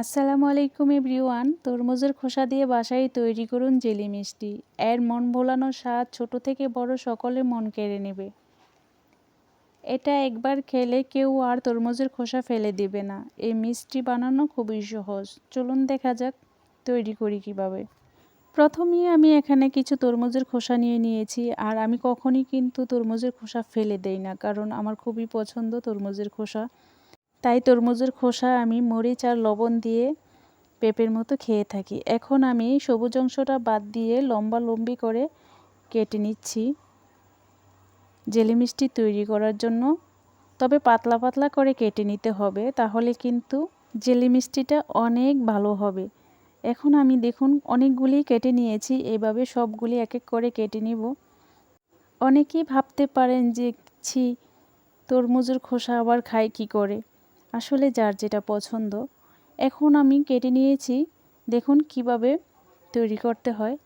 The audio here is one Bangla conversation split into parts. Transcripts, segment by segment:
আসসালামু আলাইকুম এভরিওয়ান। তরমুজের খোসা দিয়ে বাসায় তৈরি করুন জেলি মিষ্টি। এর মন ভোলানো স্বাদ ছোট থেকে বড় সকলে মন কেড়ে নেবে। এটা একবার খেলে কেউ আর তরমুজের খোসা ফেলে দিবে না। এই মিষ্টি বানানো খুবই সহজ। চলুন দেখা যাক তৈরি করি কীভাবে। প্রথমেই আমি এখানে কিছু তরমুজের খোসা নিয়ে নিয়েছি আর আমি কখনই কিন্তু তরমুজের খোসা ফেলে দেই না, কারণ আমার খুবই পছন্দ তরমুজের খোসা। তাই তরমুজের খোসা আমি মরিচ আর লবণ দিয়ে পেঁপের মতো খেয়ে থাকি। এখন আমি সবুজ অংশটা বাদ দিয়ে লম্বা লম্বি করে কেটে নিচ্ছি জেলি মিষ্টি তৈরি করার জন্য। তবে পাতলা পাতলা করে কেটে নিতে হবে, তাহলে কিন্তু জেলি মিষ্টিটা অনেক ভালো হবে। এখন আমি দেখুন অনেকগুলি কেটে নিয়েছি, এভাবে সবগুলি এক এক করে কেটে নিব। অনেকেই ভাবতে পারেন যে, ছি, তরমুজের খোসা আবার খায় কি করে? আসলে যার যেটা পছন্দ। এখন আমি কেটে নিয়েছি। দেখুন কীভাবে তৈরি করতে হয়।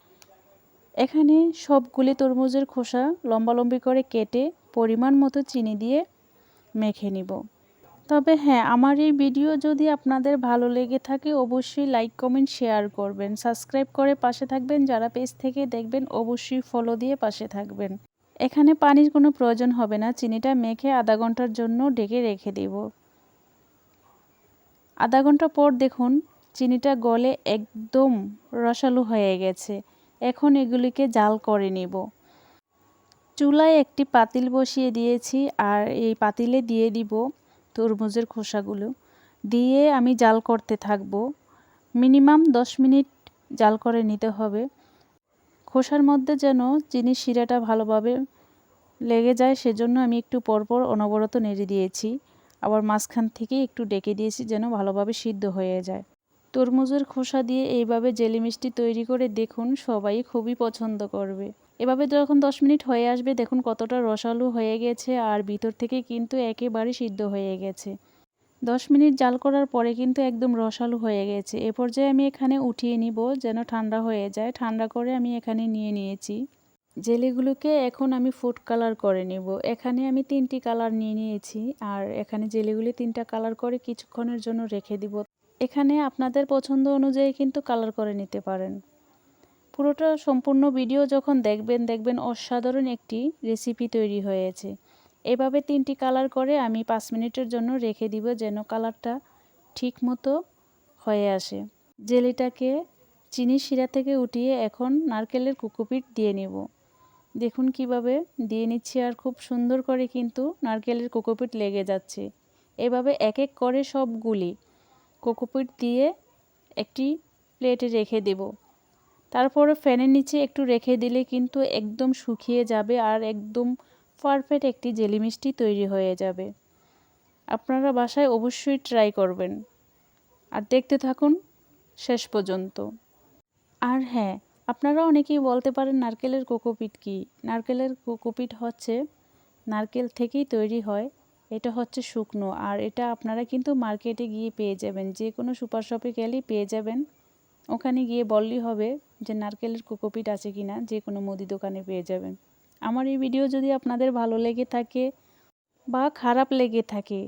এখানে সবগুলি তরমুজের খোসা লম্বালম্বি করে কেটে পরিমাণ মতো চিনি দিয়ে মেখে নিব। তবে হ্যাঁ আমার এই ভিডিও যদি আপনাদের ভালো লেগে থাকে, অবশ্যই লাইক, কমেন্ট, শেয়ার করবেন। সাবস্ক্রাইব করে পাশে থাকবেন। যারা পেজ থেকে দেখবেন, অবশ্যই ফলো দিয়ে পাশে থাকবেন। এখানে পানির কোনো প্রয়োজন হবে না। চিনিটা মেখে আধা ঘণ্টার জন্য ডেকে রেখে দেব। আধা ঘণ্টা পর দেখুন, চিনিটা গলে একদম রসালো হয়ে গেছে। এখন এগুলিকে জাল করে নিব। চুলায় একটি পাতিল বসিয়ে দিয়েছি আর এই পাতিলে দিয়ে দিব তরমুজের খোসাগুলো। দিয়ে আমি জাল করতে থাকব। মিনিমাম দশ মিনিট জাল করে নিতে হবে। খোসার মধ্যে যেন চিনির শিরাটা ভালোভাবে লেগে যায়, সেজন্য আমি একটু পরপর অনবরত নেড়ে দিয়েছি। আবার মাঝখান থেকে একটু ডেকে দিয়েছি যেন ভালোভাবে সিদ্ধ হয়ে যায়। তরমুজের খোসা দিয়ে এইভাবে জেলি মিষ্টি তৈরি করে দেখুন, সবাই খুবই পছন্দ করবে। এভাবে যখন দশ মিনিট হয়ে আসবে, দেখুন কতটা রসালো হয়ে গেছে আর ভিতর থেকে কিন্তু একেবারে সিদ্ধ হয়ে গেছে। দশ মিনিট জাল করার পরে কিন্তু একদম রসালো হয়ে গেছে। এ পর্যায়ে আমি এখানে উঠিয়ে নিব যেন ঠান্ডা হয়ে যায়। ঠান্ডা করে আমি এখানে নিয়ে নিয়েছি। জেলিগুলোকে এখন আমি ফুড কালার করে নেব। এখানে আমি তিনটি কালার নিয়ে নিয়েছি আর এখানে জেলিগুলি তিনটা কালার করে কিছুক্ষণের জন্য রেখে দিব। এখানে আপনাদের পছন্দ অনুযায়ী কিন্তু কালার করে নিতে পারেন। পুরোটা সম্পূর্ণ ভিডিও যখন দেখবেন দেখবেন অসাধারণ একটি রেসিপি তৈরি হয়েছে। এভাবে তিনটি কালার করে আমি পাঁচ মিনিটের জন্য রেখে দিব যেন কালারটা ঠিক মতো হয়ে আসে। জেলিটাকে চিনি শিরা থেকে উঠিয়ে এখন নারকেলের কুকুপিট দিয়ে নেব। দেখুন কীভাবে দিয়ে নিচ্ছি আর খুব সুন্দর করে কিন্তু নারকেলের কোকোপিট লেগে যাচ্ছে। এভাবে এক এক করে সবগুলি কোকোপিট দিয়ে একটি প্লেটে রেখে দেব। তারপরে ফ্যানের নিচে একটু রেখে দিলে কিন্তু একদম শুকিয়ে যাবে আর একদম পারফেক্ট একটি জেলি মিষ্টি তৈরি হয়ে যাবে। আপনারা বাসায় অবশ্যই ট্রাই করবেন। আর দেখতে থাকুন শেষ পর্যন্ত। আর হ্যাঁ আপনারা অনেকেই বলতে পারেন নারকেলের কোকোপিট কি? নারকেলের কোকোপিট হচ্ছে নারকেল থেকেই তৈরি হয়। এটা হচ্ছে শুকনো। আর এটা আপনারা কিন্তু মার্কেটে গিয়ে পেয়ে যাবেন। যে কোনো সুপার শপে গেলেই পেয়ে যাবেন। ওখানে গিয়ে বললেই হবে যে নারকেলের কোকোপিট আছে কি না, যে কোনো মুদি দোকানে পেয়ে যাবেন। আমার এই ভিডিও যদি আপনাদের ভালো লেগে থাকে বা খারাপ লেগে থাকে,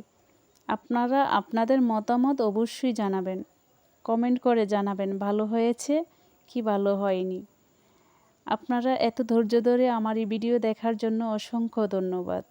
আপনারা আপনাদের মতামত অবশ্যই জানাবেন। কমেন্ট করে জানাবেন। ভালো হয়েছে কি ভালো হয়নি। আপনারা এত ধৈর্য ধরে আমার এই ভিডিও দেখার জন্য অসংখ্য ধন্যবাদ।